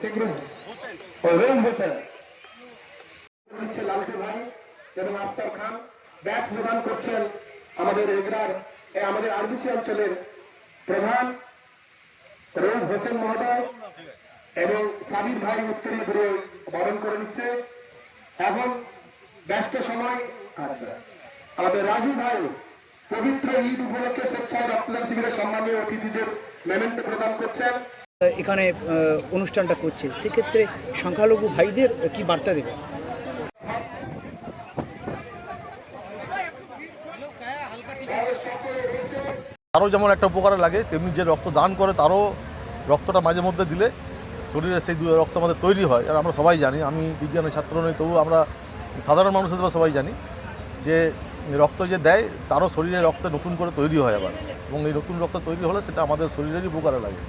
সেগ্রুম ও, রহিম হোসেন। দিচ্ছে লালটু ভাই এবং আফতার খান। ব্যাচ প্রদান করছেন আমাদের এগরার আমাদের আরবিসি অঞ্চলের প্রধান রহিম হোসেন মহোদয় এবং সাবির ভাই উত্তরীয় করে বরণ করে নিচ্ছে। এখন ব্যস্ত সময়। আচ্ছা। আমাদের রাজু ভাই পবিত্র ঈদ উপলক্ষে স্বেচ্ছায় রক্তদান শিবিরের সম্মানীয় অতিথিদের মেমেন্টো প্রদান করছেন। এখানে অনুষ্ঠানটা করছে। সেক্ষেত্রে সংখ্যালঘু ভাইদের কি বার্তা দেবে? তারও যেমন একটা উপকার লাগে, তেমনি যে রক্ত দান করে, তারও রক্তটা মাঝে মধ্যে দিলে শরীরে সেই রক্ত আমাদের তৈরি হয়। আর আমরা সবাই জানি, আমি বিজ্ঞানের ছাত্র নই তবু আমরা সাধারণ মানুষ হিসেবে সবাই জানি যে রক্ত যে দেয়, তারও শরীরে রক্ত নতুন করে তৈরি হয় আবার। এবং এই নতুন রক্ত তৈরি হলে সেটা আমাদের শরীরেরই উপকারে লাগে।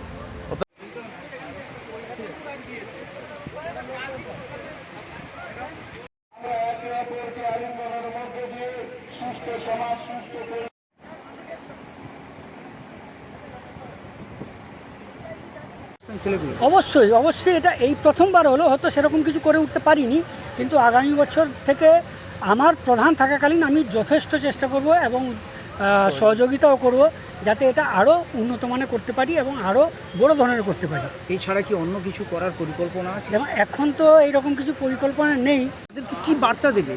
অবশ্যই অবশ্যই এটা এই প্রথমবার হলো হয়তো সেরকম কিছু করে উঠতে পারিনি কিন্তু আগামী বছর থেকে আমার প্রধান থাকাকালীন আমি যথেষ্ট চেষ্টা করব এবং সহযোগিতাও করব যাতে এটা আরও উন্নত মানের করতে পারি এবং আরও বড় ধরনের করতে পারি। এছাড়া কি অন্য কিছু করার পরিকল্পনা আছে? এখন তো এইরকম কিছু পরিকল্পনা নেই। কি বার্তা দেবে?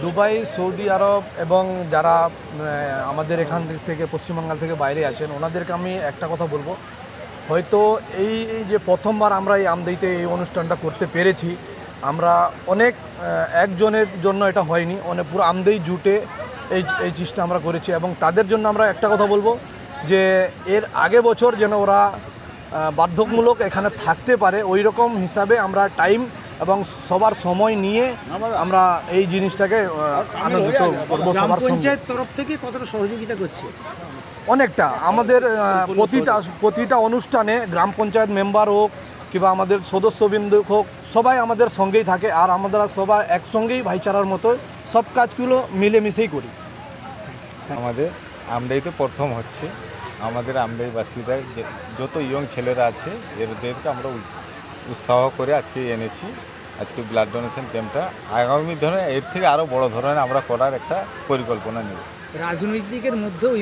দুবাই সৌদি আরব এবং যারা আমাদের এখান থেকে পশ্চিমবাংলার থেকে বাইরে আছেন ওনাদেরকে আমি একটা কথা বলব। হয়তো এই যে প্রথমবার আমরা এই আমদাইতে এই অনুষ্ঠানটা করতে পেরেছি আমরা অনেক একজনের জন্য এটা হয়নি অনেক পুরো আমদাই জুটে এই এই জিনিসটা আমরা করেছি এবং তাদের জন্য আমরা একটা কথা বলব যে এর আগে বছর যেন ওরা আহ, বাধ্যতামূলক এখানে থাকতে পারে ওই রকম হিসাবে আমরা টাইম এবং সবার সময় নিয়ে আমরা এই জিনিসটাকে আনন্দিত করব সবার পঞ্চায়েত তরফ থেকে কতটা সহযোগিতা করছে? অনেকটা। আমাদের প্রতিটা প্রতিটা অনুষ্ঠানে গ্রাম পঞ্চায়েত মেম্বার হোক কিংবা আমাদের সদস্যবৃন্দ হোক সবাই আমাদের সঙ্গেই থাকে আর আমরা সবাই একসঙ্গেই ভাইচারার মতো সব কাজগুলো মিলেমিশেই করি। আমাদের আমদাইতে প্রথম হচ্ছে। আমাদের আমদাইবাসীরা যত ইয়ং ছেলেরা আছে এদেরকে আমরা উৎসাহ করে আজকে এনেছি। আজকে ব্লাড ডোনেশন ক্যাম্পটা আগামী ধরনের, এর থেকে আরও বড় ধরনের আমরা করার একটা পরিকল্পনা নেব। রাজনৈতিকের মধ্যেও